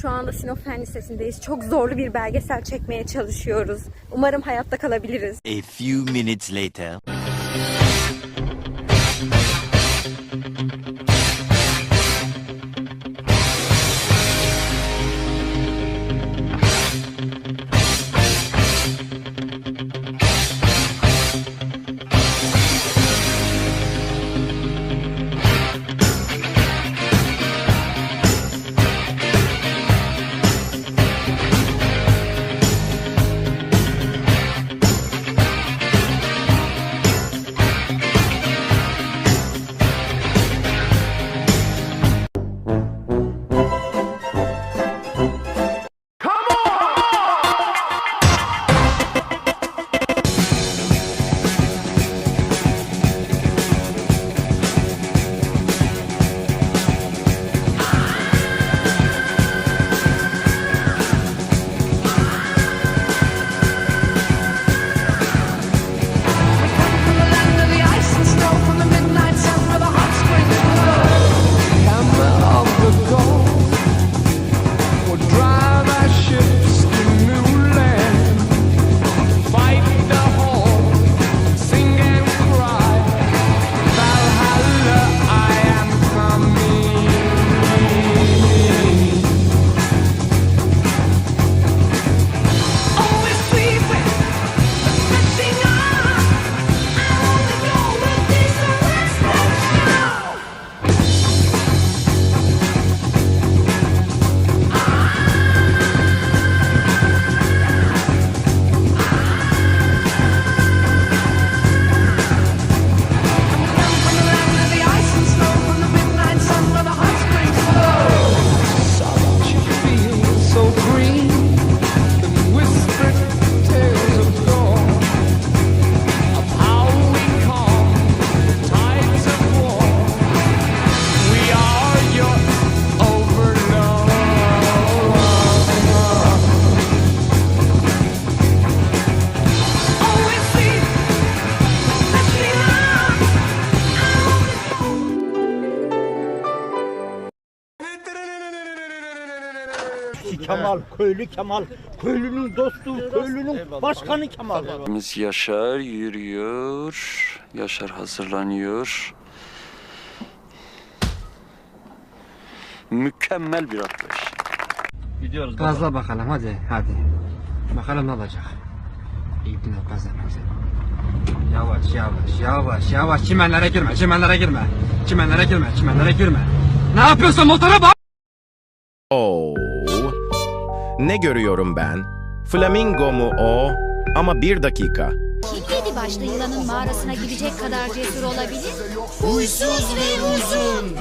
Şu anda Sinop Fen Lisesi'ndeyiz. Çok zorlu bir belgesel çekmeye çalışıyoruz. Umarım hayatta kalabiliriz. A few minutes later. Kemal, köylü Kemal, köylünün dostu, köylünün başkanı Kemal. Biz Yaşar yürüyor. Yaşar hazırlanıyor. Mükemmel bir atlayış. Gazla bakalım hadi hadi. Bakalım ne olacak. İbne gazla gazla. Yavaş yavaş yavaş yavaş çimenlere girme çimenlere girme. Çimenlere girme çimenlere girme. Ne yapıyorsun motora bak. Oo. Ne görüyorum ben? Flamingo mu o? Ama bir dakika. Yedi başlı yılanın mağarasına gidecek kadar cesur olabilir. Huysuz ve uzun.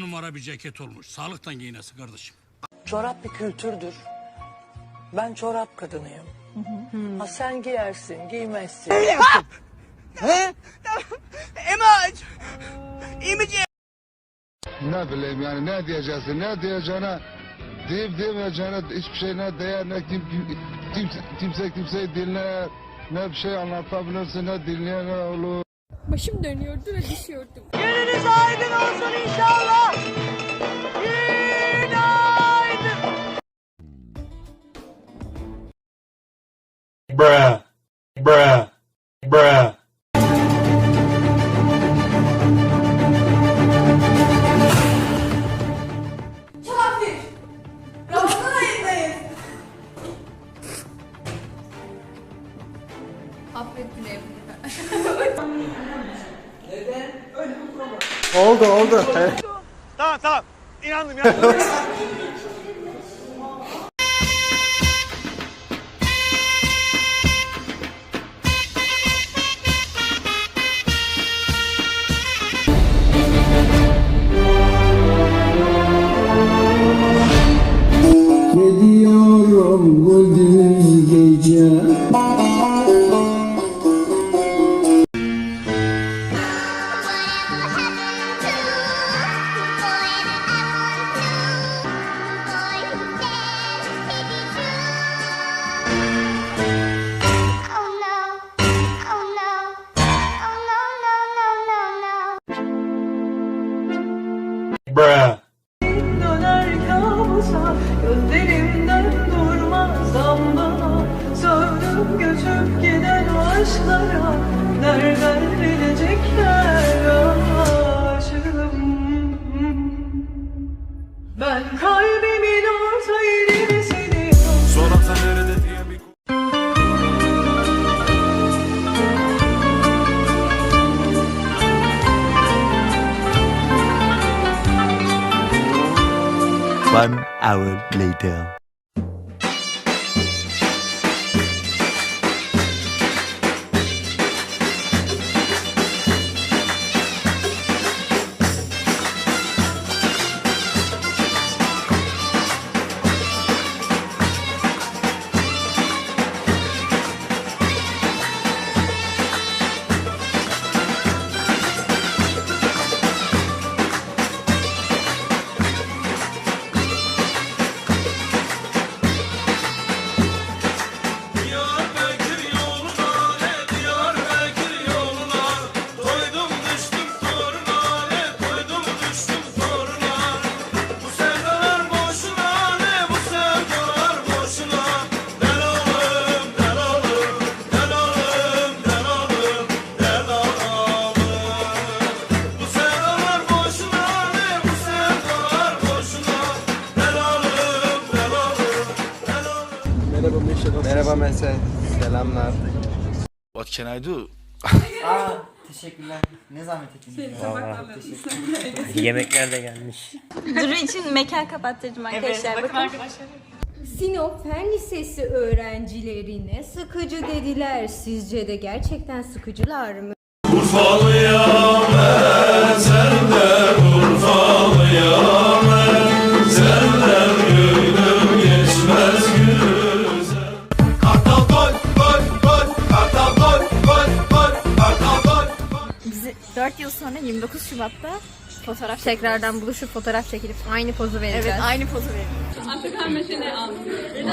numara bir ceket olmuş. Sağlıktan giyinesi kardeşim. Çorap bir kültürdür. Ben çorap kadınıyım. Ha sen giyersin, giymezsin. Ne bileyim yani ne diyeceksin ne diyeceğine deyip demeyeceğine hiçbir şey ne değer ne kim, kim, kimse, kimse kimseyi dinler ne bir şey anlatabilirsin ne dinleyen olur. Başım dönüyordu ve düşüyordum. Gününüz aydın olsun inşallah. Oldu oldu. Tamam tamam, inandım ya. Gidiyorum gündüz göçüp giden aşklara Nereden bilecekler aşığım Ben kalbimin orta yerini seviyorum One hour later. Merhaba Mesut. Selamlar. What can I do? Teşekkürler. Ne zahmet ettiniz. Yemekler de gelmiş. Duru için mekan kapattırdım arkadaşlar. bakın Sinop Fen Lisesi öğrencilerine sıkıcı dediler. Sizce de gerçekten sıkıcılar mı? Bizi 4 yıl sonra 29 Şubat'ta fotoğraf tekrardan buluşup fotoğraf çekilip aynı pozu vereceğiz. Evet, aynı pozu vereceğiz.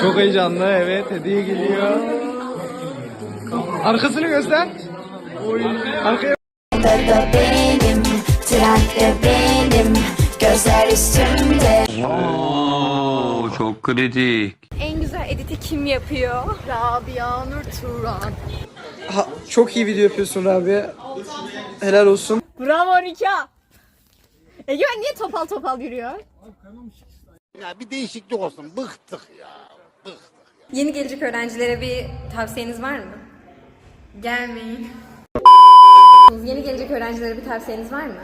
Çok heyecanlı evet hediye geliyor. Arkasını göster. Oy. Arkaya benim, trende benim, gözler üstümde. Oo, çok kritik. En güzel editi kim yapıyor? Rabia Nur Turan. Ha, çok iyi video yapıyorsun Rabia. Helal olsun. Bravo Rika. Egemen niye topal topal yürüyor? Ya bir değişiklik olsun. Bıktık ya. Yeni gelecek öğrencilere bir tavsiyeniz var mı? Gelmeyin. Yeni gelecek öğrencilere bir tavsiyeniz var mı?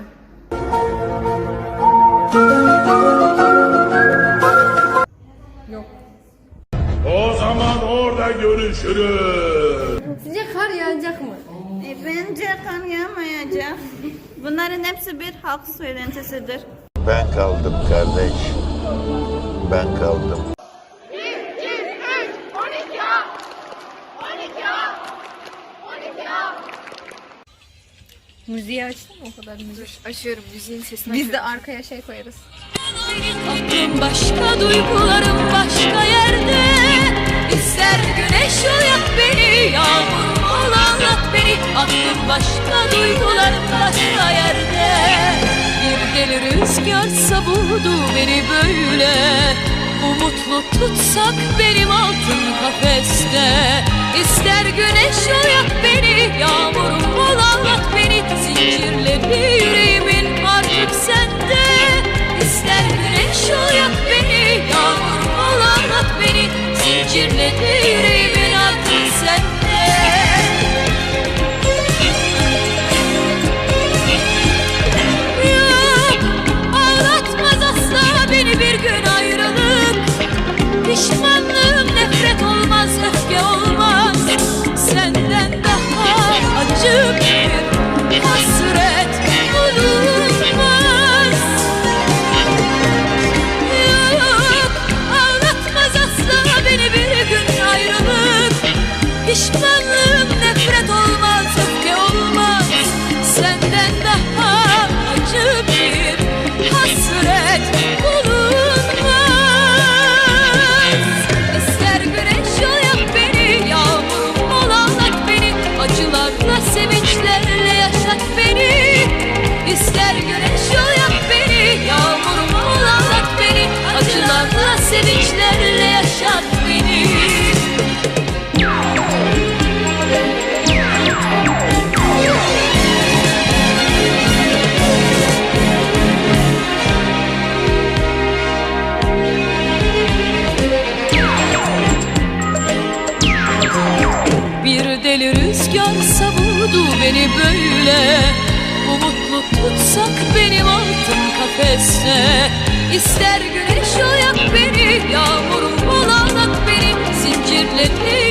Yok. O zaman orada görüşürüz. Sizce kar yağacak mı? E, bence kan yağmayacak. Bunların hepsi bir halk söylentisidir. Ben kaldım kardeş. Ben kaldım. Müziği açtın mı o kadar müzik? Açıyorum müziğin sesini Biz de arkaya şey koyarız. Aklım başka, duygularım başka yerde. Başka, duygularım başka yerde. Bir deli rüzgar savurdu beni böyle. Umutlu tutsak benim altın kafeste. İster güneş uyak beni, yağmurum ol anlat beni. Nefret olmaz deli rüzgar savurdu beni böyle. Umutlu tutsak benim altın kafeste. İster güneş yak beni Yağmurum bulanık beni Zincirleri